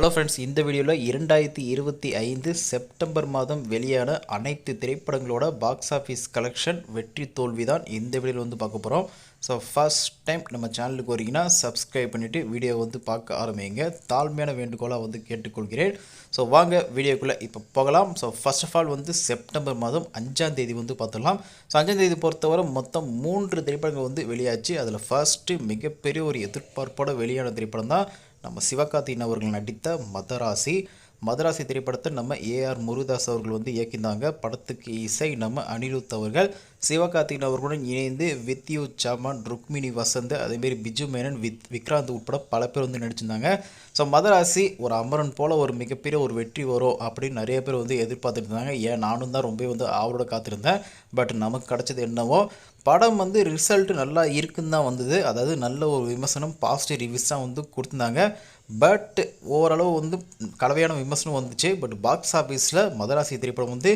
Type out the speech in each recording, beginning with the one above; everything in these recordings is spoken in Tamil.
ஹலோ ஃப்ரெண்ட்ஸ் இந்த வீடியோவில் இரண்டாயிரத்தி இருபத்தி ஐந்து செப்டம்பர் மாதம் வெளியான அனைத்து திரைப்படங்களோட பாக்ஸ் ஆஃபீஸ் கலெக்ஷன் வெற்றி தோல்வி தான் இந்த வீடியோவில் வந்து பார்க்க போகிறோம் ஸோ ஃபர்ஸ்ட் டைம் நம்ம சேனலுக்கு வரீங்கன்னா சப்ஸ்கிரைப் பண்ணிவிட்டு வீடியோ வந்து பார்க்க ஆரம்பிங்க. தாழ்மையான வேண்டுகோளாக வந்து கேட்டுக்கொள்கிறேன். ஸோ வாங்க வீடியோக்குள்ளே இப்போ போகலாம். ஸோ ஃபர்ஸ்ட் ஆஃப் ஆல் வந்து செப்டம்பர் மாதம் அஞ்சாம் தேதி வந்து பார்த்துடலாம். ஸோ அஞ்சாம் தேதி பொறுத்தவரை மொத்தம் மூன்று திரைப்படங்கள் வந்து வெளியாச்சு. அதில் ஃபர்ஸ்ட்டு மிகப்பெரிய ஒரு எதிர்பார்ப்போட வெளியான திரைப்படம் தான் நம்ம சிவகார்த்தியின் அவர்கள் நடித்த மதராசி மதராசி திரைப்படத்தை நம்ம ஏஆர் முருதாஸ் அவர்கள் வந்து இயக்கியிருந்தாங்க படத்துக்கு இசை நம்ம அனிருத் அவர்கள் சிவகார்த்திகேயன் அவர்களுடன் இணைந்து வித்யூ சமன் ருக்மிணி வசந்த் அதேமாரி பிஜு மேனன் வித் விக்ராந்த் உட்பட பல பேர் வந்து நடிச்சிருந்தாங்க. ஸோ மதராசி ஒரு அமரன் போல் ஒரு மிகப்பெரிய ஒரு வெற்றி வரும் அப்படின்னு நிறைய பேர் வந்து எதிர்பார்த்துட்டு இருந்தாங்க. ஏன்? நானும் தான் ரொம்ப வந்து ஆவலோட காத்திருந்தேன். பட் நமக்கு கிடச்சது என்னவோ படம் வந்து ரிசல்ட் நல்லா இருக்குன்னு தான் வந்தது. அதாவது நல்ல ஒரு விமர்சனம் பாசிட்டிவ் ரிவ்யூஸ் தான் வந்து கொடுத்துருந்தாங்க. பட் ஓரளவு வந்து கலவையான விமர்சனம் வந்துச்சு. பட் பாக்ஸ் ஆஃபீஸில் மதராசி திரைப்படம் வந்து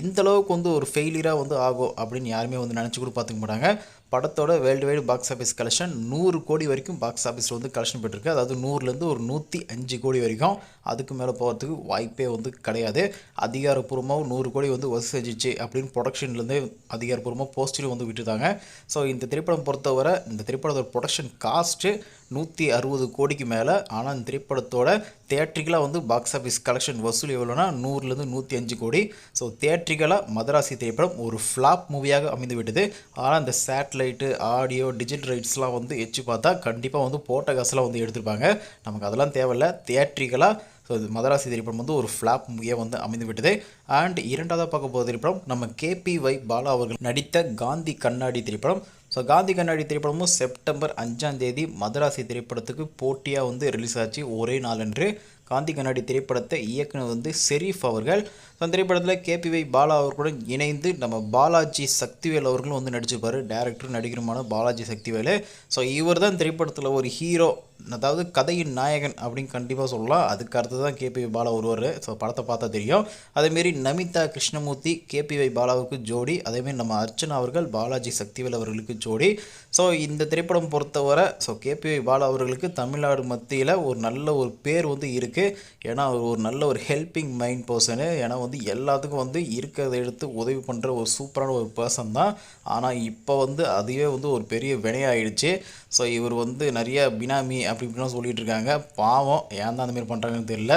இந்த அளவுக்கு வந்து ஒரு ஃபெயிலியராக வந்து ஆகும் அப்படின்னு யாருமே வந்து நினச்சி கூட பார்த்துக்க மாட்டாங்க. படத்தோட world wide box office collection நூறு கோடி வரைக்கும் பாக்ஸ் ஆஃபீஸில் வந்து கலெக்ஷன் பெற்றிருக்கு அதாவது நூறுலேருந்து ஒரு நூற்றி அஞ்சு கோடி வரைக்கும் அதுக்கு மேலே போகிறதுக்கு வாய்ப்பே வந்து கிடையாது. அதிகாரப்பூர்வமாக நூறு கோடி வந்து வசூல் செஞ்சிச்சு அப்படின்னு ப்ரொடக்ஷன்லேருந்து அதிகாரப்பூர்வமாக போஸ்டரும் வந்து விட்டுருந்தாங்க ஸோ இந்த திரைப்படம் பொறுத்தவரை இந்த திரைப்படத்தோட ப்ரொடக்ஷன் காஸ்ட்டு நூற்றி அறுபது கோடிக்கு மேலே ஆனால் இந்த திரைப்படத்தோட தேட்ரிக்கலாக வந்து பாக்ஸ் ஆஃபீஸ் கலெக்ஷன் வசூல் எவ்வளோனா நூறுலேருந்து நூற்றி அஞ்சு கோடி. ஸோ தேட்ரிக்கலாக மதராசி திரைப்படம் ஒரு ஃப்ளாப் மூவியாக அமைந்து விட்டது ஆனால் இந்த சேட்டலைட்டு ஆடியோ டிஜிட்டல் ரைட்ஸ்லாம் வந்து எச்சு பார்த்தா கண்டிப்பாக வந்து போட்ட காசுலாம் வந்து எடுத்திருப்பாங்க. நமக்கு அதெல்லாம் தேவையில்ல. தேட்ரிக்கலாக ஸோ இது மதராசி திரைப்படம் வந்து ஒரு ஃப்ளாப் மூவியாக வந்து அமைந்து விட்டது அண்ட் இரண்டாவதாக பார்க்க போகிற திரைப்படம் நம்ம கேபி வை பாலா அவர்கள் நடித்த காந்தி கண்ணாடி திரைப்படம். ஸோ காந்தி கண்ணாடி திரைப்படமும் செப்டம்பர் அஞ்சாம் தேதி மதராசி திரைப்படத்துக்கு போட்டியாக வந்து ரிலீஸ் ஆச்சு. ஒரே நாளன்று காந்தி கண்ணாடி திரைப்படத்தை இயக்குனர் வந்து ஷெரீஃப் அவர்கள். ஸோ அந்த திரைப்படத்தில் கேபிவை பாலா அவர்களுடன் இணைந்து நம்ம பாலாஜி சக்திவேல் அவர்களும் வந்து நடிச்சிருப்பார். டேரக்டரும் நடிகருமான பாலாஜி சக்திவேலு. ஸோ இவர் தான் திரைப்படத்தில் ஒரு ஹீரோ அதாவது கதையின் நாயகன் அப்படின்னு கண்டிப்பாக சொல்லலாம் அதுக்கு அடுத்து தான் கேபிஒய் பாலா ஒருவர் ஸோ படத்தை பார்த்தா தெரியும். அதேமாரி நமிதா கிருஷ்ணமூர்த்தி கேபிவை பாலாவுக்கு ஜோடி. அதேமாரி நம்ம அர்ச்சனா அவர்கள் பாலாஜி சக்திவேல் அவர்களுக்கு ஜோடி. ஸோ இந்த திரைப்படம் பொறுத்தவரை ஸோ கேபிவை பாலா அவர்களுக்கு தமிழ்நாடு மத்தியில் ஒரு நல்ல ஒரு பேர் வந்து இருக்குது ஏன்னா அவர் ஒரு நல்ல ஒரு ஹெல்பிங் மைண்ட் பர்சனு ஏன்னா வந்து எல்லாத்துக்கும் வந்து இருக்கிறத எடுத்து உதவி பண்ணுற ஒரு சூப்பரான ஒரு பர்சன் தான். ஆனால் இப்போ வந்து அதுவே வந்து ஒரு பெரிய வினையாயிடுச்சு. ஸோ இவர் வந்து நிறைய பினாமி அப்படி இப்படிலாம் சொல்லிகிட்டு இருக்காங்க. பாவம் ஏன் தான் அந்தமாரி பண்ணுறாங்கன்னு தெரியல.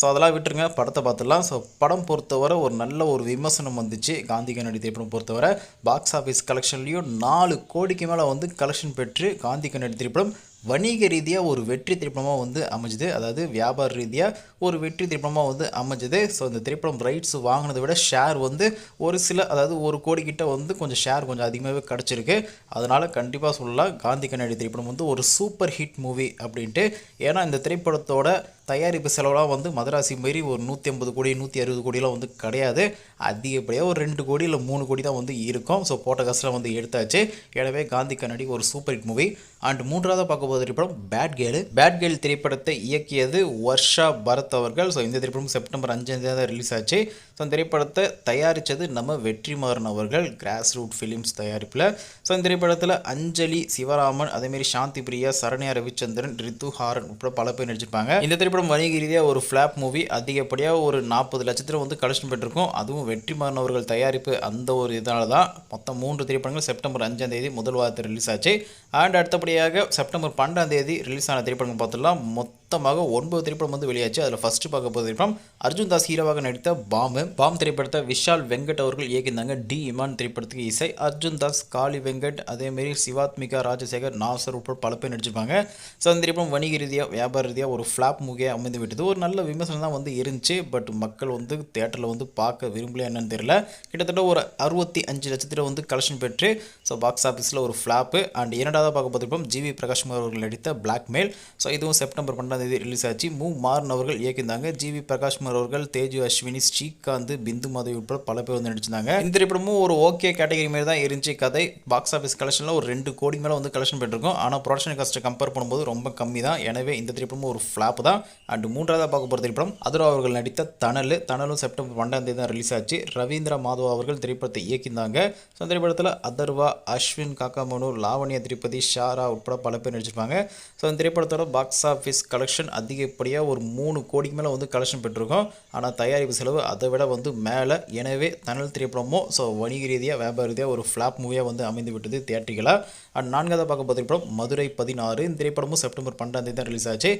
ஸோ அதெல்லாம் விட்டுருங்க. படத்தை பார்த்துடலாம் ஸோ படம் பொறுத்தவரை ஒரு நல்ல ஒரு விமர்சனம் வந்துச்சு. காந்தி கண்ணடி திரைப்படம் பொறுத்தவரை. பாக்ஸ் ஆஃபீஸ் கலெக்ஷன்லேயும் நாலு கோடிக்கு மேலே வந்து கலெக்ஷன் பெற்று காந்தி கண்ணடி திரைப்படம் வணிக ரீதியாக ஒரு வெற்றி திரைப்படமாக வந்து அமைஞ்சுது. அதாவது வியாபார ரீதியாக ஒரு வெற்றி திரைப்படமாக வந்து அமைஞ்சுது. ஸோ இந்த திரைப்படம் ரைட்ஸ் வாங்கினதை விட ஷேர் வந்து ஒரு சில அதாவது ஒரு கோடி கிட்ட வந்து கொஞ்சம் ஷேர் கொஞ்சம் அதிகமாகவே கிடச்சிருக்கு. அதனால் கண்டிப்பாக சொல்லலாம் காந்தி கண்ணாடி திரைப்படம் வந்து ஒரு சூப்பர் ஹிட் மூவி அப்படின்ட்டு. ஏன்னா இந்த திரைப்படத்தோட தயாரிப்பு செலவெலாம் வந்து மதராசி மாரி ஒரு நூற்றி ஐம்பது கோடி நூற்றி அறுபது கோடியெலாம் வந்து கிடையாது. அதிகப்படியாக ஒரு ரெண்டு கோடி இல்லை மூணு கோடி தான் வந்து இருக்கும். ஸோ போட்ட காசுலாம் வந்து எடுத்தாச்சு. எனவே காந்தி கண்ணாடி ஒரு சூப்பர் ஹிட் மூவி. அண்ட் மூன்றாவது பார்க்க போகிற திரைப்படம் பேட் கேலு பேட் கேல் திரைப்படத்தை இயக்கியது வர்ஷா பரத் அவர்கள். ஸோ இந்த திரைப்படம் செப்டம்பர் அஞ்சாம் தேதி தான் ரிலீஸ் ஆச்சு. ஸோ அந்த திரைப்படத்தை தயாரித்தது நம்ம வெற்றிமாறன் அவர்கள் கிராஸ் ரூட் ஃபிலிம்ஸ் தயாரிப்பில். ஸோ இந்த திரைப்படத்தில் அஞ்சலி சிவராமன் அதேமாரி சாந்தி பிரியா சரண்யா ரவிச்சந்திரன் ரித்து ஹாரன் உட்பட பல பேர் நடிச்சிருப்பாங்க. இந்த திரைப்படம் வணிக ரீதியாக ஒரு ஃப்ளாப் மூவி அதிகப்படியாக ஒரு நாற்பது லட்சத்தில் வந்து கலெக்ஷன் பெற்றிருக்கும். அதுவும் வெற்றிமாறன் அவர்கள் தயாரிப்பு அந்த ஒரு இதனால தான் மொத்தம் மூன்று திரைப்படங்கள் செப்டம்பர் அஞ்சாம் தேதி முதல் வாரத்தில் ரிலீஸ் ஆச்சு. அண்ட் அடுத்தபடியாக செப்டம்பர் பன்னெண்டாம் தேதி ரிலீஸ் ஆன திரைப்படங்கள் பார்த்துலாம் மொத்தமாக ஒன்பது திரைப்படம் வந்து வெளியாச்சு. அதில் ஃபஸ்ட்டு பார்க்க போகிற திரைப்படம் அர்ஜுன் தாஸ் ஹீரோவாக நடித்த பாம்பு பாம் திரைப்படத்தை விஷால் வெங்கட் அவர்கள் இயக்கியிருந்தாங்க. டி இமான் திரைப்படத்துக்கு இசை அர்ஜுன் தாஸ் காளி வெங்கட் அதேமாரி சிவாத்மிகா ராஜசேகர் நாசர் உட்பட பல பேர் நடிச்சிருப்பாங்க. ஸோ அந்த திரைப்படம் வணிக ரீதியாக வியாபார ரீதியாக ஒரு ஃப்ளாப் மூவியாக அமைந்து விட்டது ஒரு நல்ல விமர்சனம் தான் வந்து இருந்துச்சு. பட் மக்கள் வந்து தேட்டரில் வந்து பார்க்க விரும்பலையா என்னன்னு தெரியல. கிட்டத்தட்ட ஒரு அறுபத்தி அஞ்சு லட்சத்தில் வந்து கலெக்ஷன் பெற்று ஸோ பாக்ஸ் ஆஃபீஸில் ஒரு ஃப்ளாப்பு அண்ட் இரண்டாவது பார்க்க பார்த்துருப்போம் ஜிவி பிரகாஷ்குமார் அவர்கள் நடித்த பிளாக்மெயில் ஸோ இதுவும் செப்டம்பர் பன்னெண்டாம் தேதி ரிலீஸ் ஆச்சு. மூ. மாறன் அவர்கள் இயக்கியிருந்தாங்க. ஜிவி பிரகாஷ்குமார் அவர்கள் தேஜு அஸ்வினி ஸ்ரீகாந்த் பிந்து மாதவி உட்பட பல பேர் வந்து நடிச்சிருந்தாங்க. இந்த திரைப்படமும் ஒரு ஓகே கேட்டகரி மாதிரி தான் இருந்துச்சு. கதை பாக்ஸ் ஆஃபீஸ் கலெக்ஷனில் ஒரு ரெண்டு கோடி மேலே வந்து கலெக்ஷன் பெற்றிருக்கும் ஆனால் ப்ரொடக்ஷன் காஸ்ட்டை கம்பேர் பண்ணும்போது ரொம்ப கம்மி தான். எனவே இந்த திரைப்படமும் ஒரு ஃப்ளாப் தான். அண்ட் மூன்றாவது பார்க்க போகிற திரைப்படம் அதுரா அவர்கள் நடித்த தனல் தணலும் செப்டம்பர் பன்னெண்டாம் தேதி தான் ரிலீஸ் ஆச்சு. ரவீந்திர மாதவா அவர்கள் திரைப்படத்தை இயக்கியிருந்தாங்க. ஸோ அந்த திரைப்படத்தில் அதர்வா அஸ்வின் காக்காமனு லாவணியா திருப்பதி ஷாரா உட்பட பல பேர் நடிச்சிருப்பாங்க. ஸோ இந்த திரைப்படத்தோட பாக்ஸ் ஆஃபீஸ் கலெக்ஷன் கலெக்ஷன் அதிகப்படியாக ஒரு மூணு கோடிக்கு மேலே வந்து கலெக்ஷன் பெற்றிருக்கோம். ஆனால் தயாரிப்பு செலவு அதை விட வந்து மேலே. எனவே தனல் திரைப்படமோ ஸோ வணிக ரீதியாக வியாபார ரீதியாக ஒரு ஃப்ளாப் மூவியாக வந்து அமைந்து விட்டது தியேட்டரிக்கலாக அண்ட் நான்காவது பார்க்க போகிற திரைப்படம் மதுரை பதினாறு. இந்த திரைப்படமும் செப்டம்பர் பன்னெண்டாம் தேதி தான் ரிலீஸ் ஆச்சு.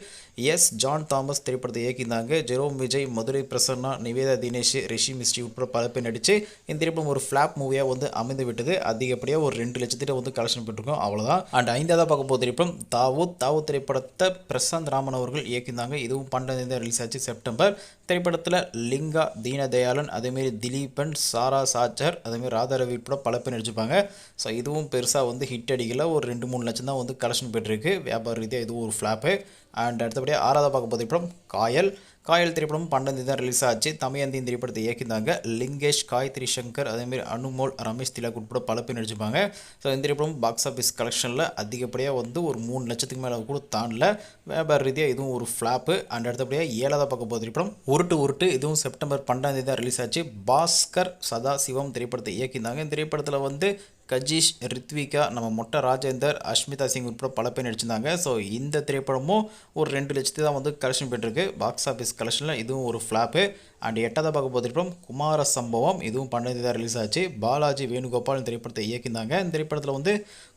எஸ் ஜான் தாமஸ் திரைப்படத்தை இயக்கியிருந்தாங்க. ஜெரோம் விஜய் மதுரை பிரசன்னா நிவேதா தினேஷ் ரிஷி மிஸ்டி உட்பட பல பேர் நடித்து இந்த திரைப்படம் ஒரு ஃப்ளாப் மூவியாக வந்து அமைந்து விட்டது அதிகப்படியாக ஒரு ரெண்டு லட்சத்திட்ட வந்து கலெக்ஷன் பெற்றிருக்கோம் அவ்வளோதான் அண்ட் ஐந்தாவது பார்க்க போகிற திரைப்படம் தாவூத். தாவூத் திரைப்படத்தை பிரசாந்த் ராமன் அவர்கள் இயக்கியிருந்தாங்க. இதுவும் பன்னெண்டாம் தேதி தான் ரிலீஸ் ஆச்சு செப்டம்பர். திரைப்படத்தில் லிங்கா தீனதயாளன் அதேமாரி திலீபன் சாரா சாச்சர் அதேமாரி ராதா ரவி உட்பட பல பேர் நடிச்சிருப்பாங்க. ஸோ இதுவும் பெருசாக வந்து ஹிட் அடிக்கல ஒரு ரெண்டு மூணு லட்சம் தான் வந்து கலெக்ஷன் போயிட்டுருக்கு. வியாபார ரீதியாக இதுவும் ஒரு ஃப்ளாப்பு அண்ட் அடுத்தபடியாக ஆறாவது பார்க்க போகிற திரைப்படம் காயல். காயல் திரைப்படம் பன்னெண்டு தான் ரிலீஸ் ஆச்சு. தமிழந்தியின் திரைப்படத்தை இயக்கியிருந்தாங்க லிங்கேஷ் காயத்ரி சங்கர் அதேமாரி அனுமோல் ரமேஷ் திலக் உட்பட பல பேர் நடிச்சிருப்பாங்க. ஸோ இந்த திரைப்படம் பாக்ஸ் ஆஃபீஸ் கலெக்ஷனில் அதிகப்படியாக வந்து ஒரு மூணு லட்சத்துக்கு மேலே கூட தாண்டல. வியாபார ரீதியாக இதுவும் ஒரு ஃப்ளாப்பு அண்ட் அடுத்தபடியாக ஏழாவது பார்க்க போகிற திரைப்படம் உருட்டு உருட்டு. இதுவும் செப்டம்பர் பன்னெண்டாம் தேதி தான் ரிலீஸ் ஆச்சு. பாஸ்கர் சதா சிவம் திரைப்படத்தை இயக்கியிருந்தாங்க. இந்த திரைப்படத்தில் வந்து கஜீஷ் ரித்விகா நம்ம மொட்டை ராஜேந்தர் அஷ்மிதா சிங் உட்பட பல பேர் நடிச்சிருந்தாங்க. ஸோ இந்த திரைப்படமும் ஒரு ரெண்டு லட்சத்து தான் வந்து கலெக்ஷன் பெற்றிருக்கு பாக்ஸ் ஆஃபீஸ் கலெக்ஷனில் இதுவும் ஒரு ஃப்ளாப்பு அண்ட் எட்டாவது பார்க்க போகிற திரைப்படம் குமார சம்பவம் இதுவும் பன்னெண்டு தான் ரிலீஸ் ஆச்சு. பாலாஜி வேணுகோபால் இந்த திரைப்படத்தை இயக்கியிருந்தாங்க. இந்த திரைப்படத்தில் வந்து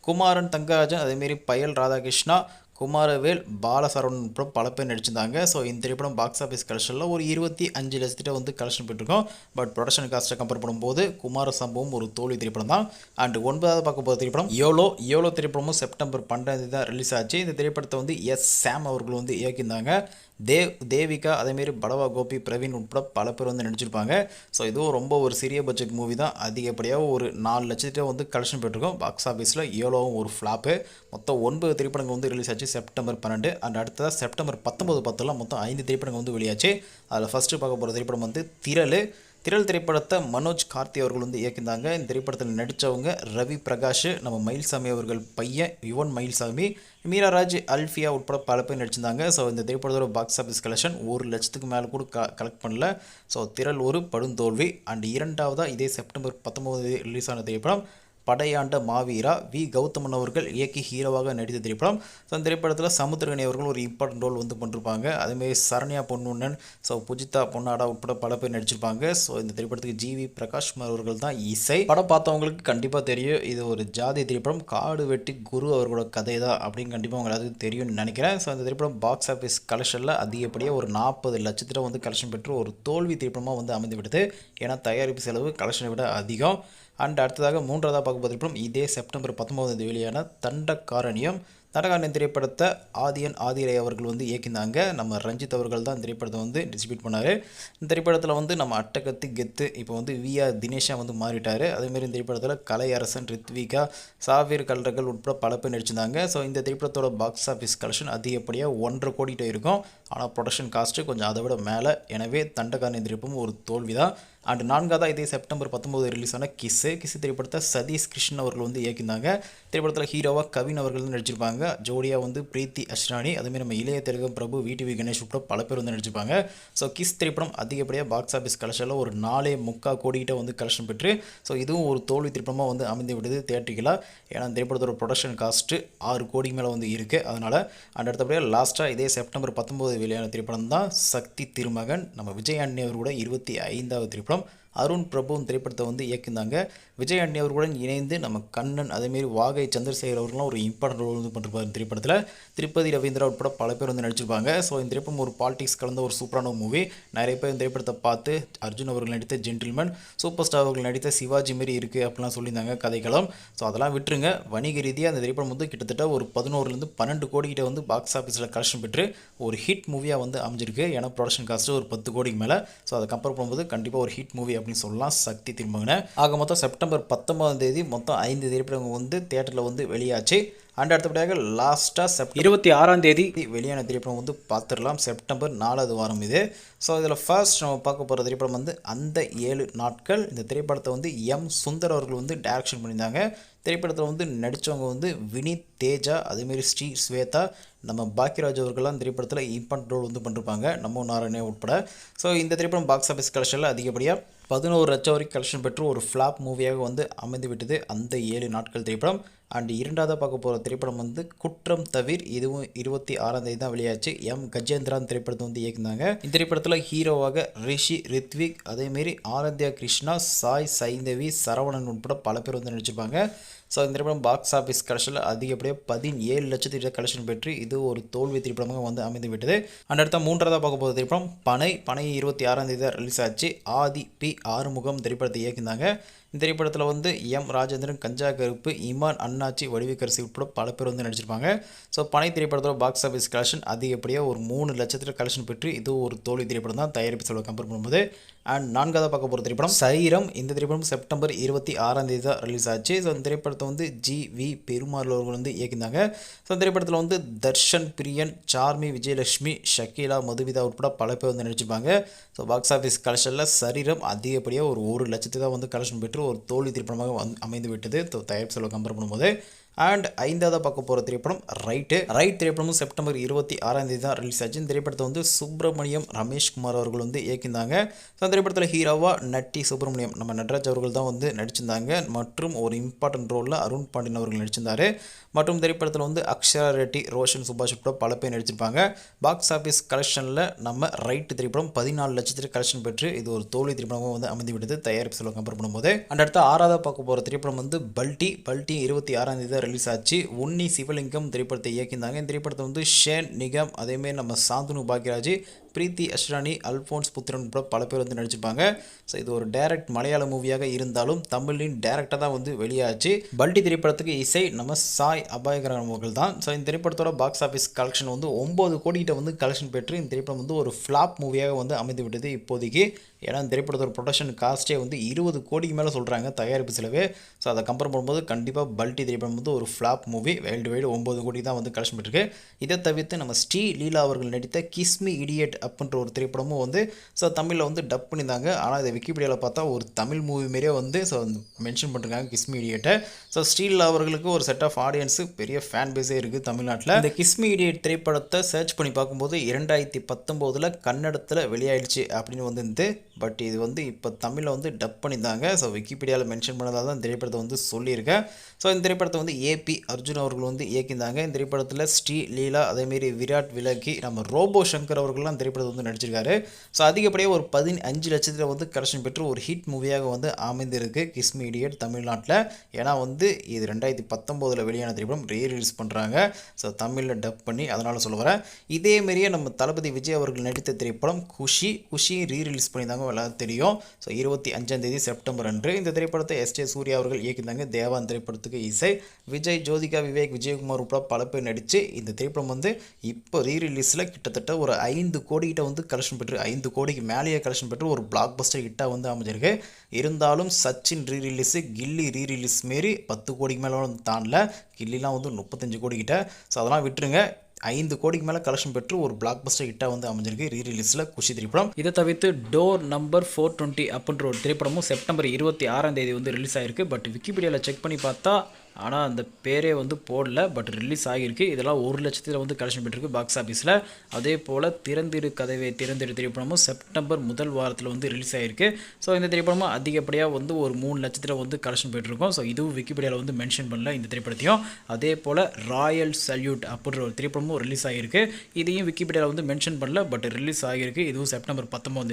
குமாரன் தங்கராஜன் அதேமாரி பயல் ராதாகிருஷ்ணா குமாரவேல் பாலசரவணன் படம் பல பேர் நடிச்சிருந்தாங்க. ஸோ இந்த திரைப்படம் பாக்ஸ் ஆஃபீஸ் கலெக்ஷனில் ஒரு இருபத்தி அஞ்சு லட்சத்திட்ட வந்து கலெக்ஷன் போயிட்டுருக்கோம் பட் ப்ரொடக்ஷன் காஸ்ட்டை கம்பேர் பண்ணும்போது குமார சம்பவம் ஒரு தோல்வி திரைப்படம் தான். அண்ட் ஒன்பதாவது பார்க்க போகிற திரைப்படம் யோலோ யோலோ திரைப்படமும் செப்டம்பர் பன்னெண்டாம் தான் ரிலீஸ் ஆச்சு. இந்த திரைப்படத்தை வந்து எஸ் சாம் அவர்கள் வந்து இயக்கியிருந்தாங்க. தேவ் தேவிகா அதேமாரி படவா கோபி பிரவீன் உட்பட பல பேர் வந்து நடிச்சிருப்பாங்க. ஸோ இதுவும் ரொம்ப ஒரு சிறிய பட்ஜெட் மூவி தான். அதிகப்படியாக ஒரு நாலு லட்சத்திட்ட வந்து கலெக்ஷன் போட்டிருக்கோம் பாக்ஸ் ஆஃபீஸில் ஏழோவும் ஒரு ஃப்ளாப்பு மொத்தம் ஒன்பது திரைப்படங்கள் வந்து ரிலீஸ் ஆச்சு செப்டம்பர் பன்னெண்டு. அண்ட் அடுத்ததாக செப்டம்பர் பத்தொம்பது பத்தெல்லாம் மொத்தம் ஐந்து திரைப்படங்கள் வந்து வெளியாச்சு. அதில் ஃபஸ்ட்டு பார்க்க போகிற திரைப்படம் வந்து திரள். திரள் திரைப்படத்தை மனோஜ் கார்த்தி அவர்கள் வந்து இயக்கியிருந்தாங்க இந்த திரைப்படத்தில் நடித்தவங்க ரவி பிரகாஷ் நம்ம மயில்சாமி அவர்கள் பையன் யுவன் மயில்சாமி மீராராஜ் அல்ஃபியா உட்பட பல பேர் நடிச்சிருந்தாங்க. ஸோ இந்த திரைப்படத்தோட பாக்ஸ் ஆஃபீஸ் கலெக்ஷன் ஒரு லட்சத்துக்கு மேலே கூட க கலெக்ட் பண்ணல. ஸோ திரள் ஒரு படுந்தோல்வி. அண்ட் இரண்டாவதாக இதே செப்டம்பர் பத்தொம்போது ரிலீஸ் ஆன திரைப்படம் படையாண்ட மாவீரா வி. கௌதமன் அவர்கள் இயக்கி ஹீரோவாக நடித்த திரைப்படம். ஸோ அந்த திரைப்படத்தில் சமுத்திரகனி அவர்கள் ஒரு இம்பார்ட்டன்ட் ரோல் வந்து பண்ணிருப்பாங்க அதேமாதிரி சரண்யா பொன்னுண்ணன் ஸோ புஜிதா பொன்னாடா உட்பட பல பேர் நடிச்சிருப்பாங்க. ஸோ இந்த திரைப்படத்துக்கு ஜிவி பிரகாஷ் குமார் அவர்கள் தான் இசை. படம் பார்த்தவங்களுக்கு கண்டிப்பாக தெரியும் இது ஒரு ஜாதி திரைப்படம். காடு வெட்டி குரு அவர்களோட கதை தான் அப்படின்னு கண்டிப்பாக உங்களுக்கு தெரியும்னு நினைக்கிறேன். ஸோ இந்த திரைப்படம் பாக்ஸ் ஆஃபீஸ் கலெக்ஷனில் அதிகப்படியாக ஒரு நாற்பது லட்சத்தில் வந்து கலெக்ஷன் பெற்று ஒரு தோல்வி திரைப்படமாக வந்து அமைந்து விடுது ஏன்னா தயாரிப்பு செலவு கலெக்ஷனை விட அதிகம். அண்ட் அடுத்ததாக மூன்றாவதாக பார்க்க போதிருப்போம் இதே செப்டம்பர் பத்தொன்பதாம் தேதி வெளியான தண்டக்காரணியம் நடகாண்டன் திரைப்படத்தை ஆதியன் ஆதிரை அவர்கள் வந்து இயக்கினாங்க. நம்ம ரஞ்சித் அவர்கள் தான் இந்த திரைப்படத்தை வந்து டிஸ்ட்ரிபியூட் பண்ணார். இந்த திரைப்படத்தில் வந்து நம்ம அட்டகத்து கெத்து இப்போ வந்து விஆர் தினேஷா வந்து மாறிட்டார். அதேமாரி இந்த திரைப்படத்தில் கலையரசன் ரித்விகா சாவீர் கல்றர்கள் உட்பட பல பேர் நடிச்சிருந்தாங்க. ஸோ இந்த திரைப்படத்தோட பாக்ஸ் ஆஃபீஸ் கலெக்ஷன் அதிகப்படியாக ஒன்றரை கோடிட்டு இருக்கும். ஆனால் ப்ரொடக்ஷன் காஸ்ட்டு கொஞ்சம் அதை விட மேலே. எனவே தண்டகாரன் திரைப்படம் ஒரு தோல்வி தான் அண்ட் நான்காவதாக இதே செப்டம்பர் பத்தொம்போது ரிலீஸ் ஆன கிஸ்ஸு கிஸ்ஸு திரைப்படத்தை சதீஷ் கிருஷ்ணன் அவர்கள் வந்து இயக்கியிருந்தாங்க திரைப்படத்தில் ஹீரோவாக கவின் அவர்கள் நடிச்சிருப்பாங்க. நடிச்சிருப்பாங்க ஜோடியாக வந்து பிரீத்தி அஷ்ரானி அதுமாரி நம்ம இளைய தெலுங்கம் பிரபு விடிவி கணேஷ் உட்பட பல பேர் வந்து நடிச்சிருப்பாங்க. ஸோ கிஸ் திரைப்படம் அதிகப்படியாக பாக்ஸ் ஆஃபீஸ் கலெக்ஷனில் ஒரு நாலே முக்கா கோடிக்கிட்ட வந்து கலெக்ஷன் பெற்று ஸோ இதுவும் ஒரு தோல்வி திரைப்படமாக வந்து அமைந்து விடுது தேட்டரிக்கலாக ஏன்னா திரைப்படத்தோட ப்ரொடக்ஷன் காஸ்ட்டு ஆறு கோடிக்கு மேலே வந்து இருக்குது அதனால் அண்ட் அடுத்தபடியாக லாஸ்ட்டாக இதே செப்டம்பர் பத்தொம்போது வெளியான திரைப்படம் தான் சக்தி திருமகன். நம்ம விஜய் அண்ணி அவரோட இருபத்தி ஐந்தாவது திரைப்படம். அருண் பிரபு திரைப்படத்தை வந்து இயக்கியிருந்தாங்க. விஜய் அண்ணி அவர்களுடன் இணைந்து நம்ம கண்ணன் அதேமாரி வாகை சந்திரசேகர் அவர்களும் ஒரு இம்பார்ட்டன்ட் ரோல் வந்து பண்ணிருப்பார் திரைப்படத்தில். திருப்பதி ரவீந்திரா உட்பட பல பேர் வந்து நடிச்சிருப்பாங்க. ஸோ இந்த திரைப்படம் ஒரு பாலிடிக்ஸ் கலந்த ஒரு சூப்பரான மூவி நிறைய பேர் இந்த திரைப்படத்தை பார்த்து அர்ஜுன் அவர்கள் நடித்த ஜென்டில்மேன் சூப்பர் ஸ்டார் அவர்கள் நடித்த சிவாஜி மாரி இருக்குது அப்படிலாம் சொல்லியிருந்தாங்க கதைக்களம். ஸோ அதெல்லாம் விட்டுருங்க. வணிக ரீதியாக அந்த திரைப்படம் வந்து கிட்டத்தட்ட ஒரு பதினோருலேருந்து பன்னெண்டு கோடிக்கிட்ட வந்து பாக்ஸ் ஆஃபீஸில் கலெக்ஷன் பெற்று ஒரு ஹிட் மூவியாக வந்து அமைஞ்சிருக்கு. ஏன்னா ப்ரொடக்ஷன் காஸ்ட்டு ஒரு பத்து கோடிக்கு மேலே. ஸோ அதை கம்பேர் பண்ணும்போது கண்டிப்பாக ஒரு ஹிட் மூவி அப்படின்னு சொல்லலாம். சக்தி திரும்புங்க ஆக மொத்தம் செப்டம்பர் பத்தொன்பதாம் தேதி மொத்தம் ஐந்து திரைப்படங்கள் வந்து தேட்டரில் வந்து வெளியாச்சு. அண்ட் அடுத்தபடியாக லாஸ்ட்டாக செப் இருபத்தி ஆறாம் தேதி வெளியான திரைப்படம் வந்து பார்த்துடலாம். செப்டம்பர் நாலாவது வாரம் இது. ஸோ இதில் ஃபர்ஸ்ட் நம்ம பார்க்க போகிற திரைப்படம் வந்து அந்த ஏழு நாட்கள். இந்த திரைப்படத்தை வந்து எம் சுந்தர் அவர்கள் வந்து டைரக்ஷன் பண்ணியிருந்தாங்க. திரைப்படத்தில் வந்து நடித்தவங்க வந்து வினித் தேஜா அதேமாரி ஸ்ரீ ஸ்வேதா நம்ம பாக்கியராஜ் அவர்கள்லாம் திரைப்படத்தில் இம்பார்ட் ரோல் வந்து பண்ணிருப்பாங்க. நம்ம நாராயணே உட்பட. ஸோ இந்த திரைப்படம் பாக்ஸ் ஆஃபீஸ் கலெக்ஷனில் அதிகப்படியாக பதினோரு லட்சம் வரைக்கும் கலெக்ஷன் பெற்று ஒரு ஃப்ளாப் மூவியாக வந்து அமைந்துவிட்டது. அந்த ஏழு நாட்கள் திரைப்படம் அண்ட் இரண்டாவதாக பார்க்க போகிற திரைப்படம் வந்து குற்றம் தவிர் இதுவும் இருபத்தி ஆறாம் தேதி தான் வெளியாச்சு. எம். கஜேந்திரான் திரைப்படத்தை வந்து இயக்குனாங்க. இந்த திரைப்படத்தில் ஹீரோவாக ரிஷி ரித்விக் அதேமாரி ஆனந்தியா கிருஷ்ணா சாய் சைந்தவி சரவணன் உட்பட பல பேர் வந்து நடிச்சிருப்பாங்க. ஸோ இந்த திரைப்படம் பாக்ஸ் ஆஃபீஸ் கலெக்ஷனில் அதிகப்படியாக பதினேழு லட்சத்தி கலெக்ஷன் பெற்று இது ஒரு தோல்வி திரைப்படமாக வந்து அமைந்து விட்டது. அண்ட் அடுத்த மூன்றாவதாக பார்க்க போகிற திரைப்படம் பனை. பனை இருபத்தி ஆறாம் தேதி தான் ரிலீஸ் ஆச்சு. ஆதி பி ஆறுமுகம் திரைப்படத்தை இயக்குனாங்க. இந்த திரைப்படத்தில் வந்து எம் ராஜேந்திரன் கஞ்சா கருப்பு இமான் அண்ணாச்சி வடிவக்கரசி உட்பட பல பேர் வந்து நடிச்சிருப்பாங்க. ஸோ பனை திரைப்படத்தோட பாக்ஸ் ஆஃபீஸ் கலெக்ஷன் அதிகப்படியாக ஒரு மூணு லட்சத்தில் கலெக்ஷன் பெற்று இது ஒரு தோல்வி திரைப்படம் தான் தயாரிப்பு செலவு கம்பேர் பண்ணும்போது அண்ட் நான்காவது பார்க்க போகிற திரைப்படம் சைரம் இந்த திரைப்படம் செப்டம்பர் இருபத்தி ஆறாம் தேதி தான் ரிலீஸ் ஆச்சு. ஸோ இந்த திரைப்படத்தை வந்து ஜி வி பெருமாள் அவர்கள் வந்து இயக்கியிருந்தாங்க ஸோ திரைப்படத்தில் வந்து தர்ஷன் பிரியன் சார்மி விஜயலட்சுமி ஷக்கீலா மதுவிதா உட்பட பல பேர் வந்து நடிச்சிருப்பாங்க. ஸோ பாக்ஸ் ஆஃபீஸ் கலெக்ஷனில் சரீரம் அதிகப்படியாக ஒரு ஒரு லட்சத்துக்காக தான் வந்து கலெக்ஷன் பெற்று ஒரு தோல்வி திரைப்படமாக வந்து அமைந்து விட்டது தயாரிப்பு செலவு கம்பேர் பண்ணும்போது அண்ட் ஐந்தாவது பார்க்க போகிற திரைப்படம் ரைட்டு ரைட் திரைப்படமும் செப்டம்பர் இருபத்தி ஆறாம் தேதி தான் ரிலீஸ் ஆச்சு. இந்த திரைப்படத்தை வந்து சுப்பிரமணியம் ரமேஷ்குமார் அவர்கள் வந்து இயக்கியிருந்தாங்க. ஸோ அந்த திரைப்படத்தில் ஹீரோவாக நட்டி சுப்பிரமணியம். நம்ம நட்ராஜ் அவர்கள் தான் வந்து நடிச்சிருந்தாங்க. மற்றும் ஒரு இம்பார்ட்டன்ட் ரோலில் அருண் பாண்டியன் அவர்கள் நடிச்சிருந்தார். மற்றும் திரைப்படத்தில் வந்து அக்ஷரா ரெட்டி ரோஷன் சுபாஷ் உட்பட பல பேர் நடிச்சிருப்பாங்க. பாக்ஸ் ஆஃபீஸ் கலெக்ஷனில் நம்ம ரைட்டு திரைப்படம் பதினாலு லட்சத்திற்கு கலெக்ஷன் பெற்று இது ஒரு தோல்வி திரைப்படமாக வந்து அமைந்து விட்டது தயாரிப்பு செலவு கம்பேர் பண்ணும்போது. அண்ட் அடுத்த ஆறாவது பார்க்க போகிற திரைப்படம் வந்து பல்டி பல்டி இருபத்தி ஆறாம் தேதி ரிலீஸ் ஆச்சு. உன்னி சிவலிங்கம் திரைப்படத்தை இயக்கியிருந்தாங்க இந்த திரைப்படத்தை வந்து ஷேன் நிகம் அதேமாரி நம்ம சாந்தனு பாக்யராஜ் பிரீத்தி அஷ்ரானி அல்ஃபோன்ஸ் புத்திரன் கூட பல பேர் வந்து நடிச்சிருப்பாங்க. ஸோ இது ஒரு டைரக்ட் மலையாள மூவியாக இருந்தாலும் தமிழின் டேரக்டாக தான் வந்து வெளியாச்சு. பல்டி திரைப்படத்துக்கு இசை நம்ம சாய் அபாயகரன் அவர்கள் தான் ஸோ இந்த திரைப்படத்தோட பாக்ஸ் ஆஃபீஸ் கலெக்ஷன் வந்து ஒம்பது கோடிக்கிட்ட வந்து கலெக்ஷன் பெற்று இந்த திரைப்படம் வந்து ஒரு ஃப்ளாப் மூவியாக வந்து அமைந்து விட்டது இப்போதைக்கு. ஏன்னா இந்த திரைப்படத்தோட ப்ரொடக்ஷன் காஸ்ட்டே வந்து இருபது கோடிக்கு மேலே சொல்கிறாங்க தயாரிப்பு செலவு. ஸோ அதை கம்பேர் பண்ணும்போது கண்டிப்பாக பல்டி திரைப்படம் வந்து ஒரு ஃப்ளாப் மூவி வேல்டு வைடு ஒம்பது கோடி தான் வந்து கலெக்ஷன் பெற்றிருக்கு. இதை தவிர்த்து நம்ம ஸ்ரீ லீலா அவர்கள் நடித்த கிஸ்மி இடியட் அப்படின்ற ஒரு திரைப்படமும் வந்து ஸோ தமிழில் வந்து டப் பண்ணியிருந்தாங்க. ஆனால் இதை விக்கிபீடியாவில் பார்த்தா ஒரு தமிழ் மூவி மாரியே வந்து ஸோ மென்ஷன் பண்ணிருக்காங்க கிஸ் மீடியேட்டை ஸோ ஸ்டீல் அவர்களுக்கு ஒரு செட் ஆஃப் ஆடியன்ஸு பெரிய ஃபேன் பேஸே இருக்குது தமிழ்நாட்டில். இந்த கிஸ் மீடியேட் திரைப்படத்தை சர்ச் பண்ணி பார்க்கும்போது இரண்டாயிரத்தி பத்தொம்போதில் கன்னடத்தில் வெளியாயிடுச்சு அப்படின்னு வந்து பட் இது வந்து இப்போ தமிழில் வந்து டப் பண்ணியிருந்தாங்க. ஸோ விக்கிபீடியாவில் மென்ஷன் பண்ணதாக தான் திரைப்படத்தை வந்து சொல்லியிருக்கேன். ஸோ இந்த திரைப்படத்தை வந்து ஏபி அர்ஜுன் அவர்கள் வந்து இயக்கியிருந்தாங்க. இந்த திரைப்படத்தில் ஸ்ரீ லீலா அதேமாரி விராட் விலக்கி நம்ம ரோபோ சங்கர் அவர்கள்லாம் திரைப்படத்தை வந்து நடிச்சிருக்காரு. ஸோ அதிகப்படியாக ஒரு பதினஞ்சு லட்சத்தில் வந்து கலெக்ஷன் பெற்று ஒரு ஹிட் மூவியாக வந்து அமைந்திருக்கு கிஸ் மீடியட் தமிழ்நாட்டில். ஏன்னா வந்து இது ரெண்டாயிரத்தி பத்தொம்போதில் வெளியான திரைப்படம் ரீ ரிலீஸ் பண்ணுறாங்க ஸோ தமிழில் டப் பண்ணி அதனால் சொல்ல வரேன். இதேமாரியே நம்ம தளபதி விஜய் அவர்கள் நடித்த திரைப்படம் குஷி. குஷி ரீ ரிலீஸ் பண்ணியிருந்தாங்க எல்லாரும் தெரியும். ஸோ இருபத்தி அஞ்சாம் தேதி செப்டம்பர் அன்று இந்த திரைப்படத்தை எஸ் ஜே சூர்யா அவர்கள் இயக்கியிருந்தாங்க தேவான் திரைப்படத்துக்கு இசை. விஜய் ஜோதிகா விவேக் விஜயகுமார் உட்பட பல பேர் நடித்து இந்த திரைப்படம் வந்து இப்போ ரீ ரிலீஸில் கிட்டத்தட்ட ஒரு ஐந்து கோடி கோடிகிட்ட வந்து கலெக்ஷன் பெற்று ஐந்து கோடிக்கு மேலேயே கலெக்ஷன் பெற்று ஒரு பிளாக் பஸ்டர் ஹிட்டாக வந்து அமைஞ்சிருக்கு. இருந்தாலும் Sachin re release Ghilli re release மாரி பத்து கோடிக்கு மேலே வந்து தாண்டல. கில்லிலாம் வந்து முப்பத்தஞ்சு கோடிக்கிட்ட ஸோ அதெல்லாம் விட்டுருங்க. ஐந்து கோடிக்கு மேலே கலெக்ஷன் பெற்று ஒரு பிளாக் பஸ்டர் ஹிட்டாக வந்து அமைஞ்சிருக்கு ரீ ரிலீஸில் குஷி திரைப்படம். இதை தவிர்த்து டோர் நம்பர் ஃபோர் டுவெண்ட்டி அப்படின்ற ஒரு திரைப்படமும் செப்டம்பர் இருபத்தி ஆறாம் தேதி வந்து ரிலீஸ் ஆயிருக்கு. பட் விக்கிபீடியாவில் செக் பண்ணி பார்த்தா ஆனால் அந்த பேரே வந்து போடல பட் ரிலீஸ் ஆகியிருக்கு. இதெல்லாம் ஒரு லட்சத்தில் வந்து கலெக்ஷன் பெற்றிருக்கு பாக்ஸ் ஆஃபீஸில் அதே போல் திறந்திரு கதவை திறந்திரு திரைப்படமும் செப்டம்பர் முதல் வாரத்தில் வந்து ரிலீஸ் ஆகிருக்கு ஸோ இந்த திரைப்படமும் அதிகப்படியாக வந்து ஒரு மூணு லட்சத்தில் வந்து கலெக்ஷன் பெற்றிருக்கோம். ஸோ இதுவும் விக்கிபீடியாவில் வந்து மென்ஷன் பண்ணல இந்த திரைப்படத்தையும். அதே போல் ராயல் சல்யூட் அப்படின்ற ஒரு திரைப்படமும் ரிலீஸ் ஆகியிருக்கு. இதையும் விக்கிபீடியாவில் வந்து மென்ஷன் பண்ணல பட் ரிலீஸ் ஆகியிருக்கு. இதுவும் செப்டம்பர் பத்தொம்பதாம்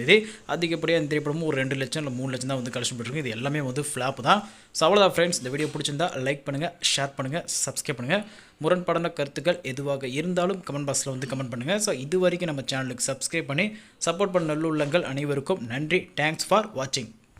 அதிகப்படியாக இந்த திரைப்படமும் ஒரு ரெண்டு லட்சம் இல்லை மூணு லட்சம் தான் வந்து கலெக்ஷன் பெற்றிருக்கு. இது எல்லாமே வந்து ஃப்ளாப் தான். ஸோ அவ்வளோதான் ஃப்ரெண்ட்ஸ் இந்த வீடியோ பிடிச்சிருந்தா லைக் பண்ணுங்கள் ஷேர் பண்ணுங்கள் சப்ஸ்கிரைப் பண்ணுங்கள் முரண்பாடான கருத்துக்கள் எதுவாக இருந்தாலும் கமெண்ட் பாக்ஸில் வந்து கமெண்ட் பண்ணுங்கள் ஸோ இது வரைக்கும் நம்ம சேனலுக்கு சப்ஸ்கிரைப் பண்ணி சப்போர்ட் பண்ண நல்லுள்ளங்கள் அனைவருக்கும் நன்றி. தேங்க்ஸ் ஃபார் வாட்சிங்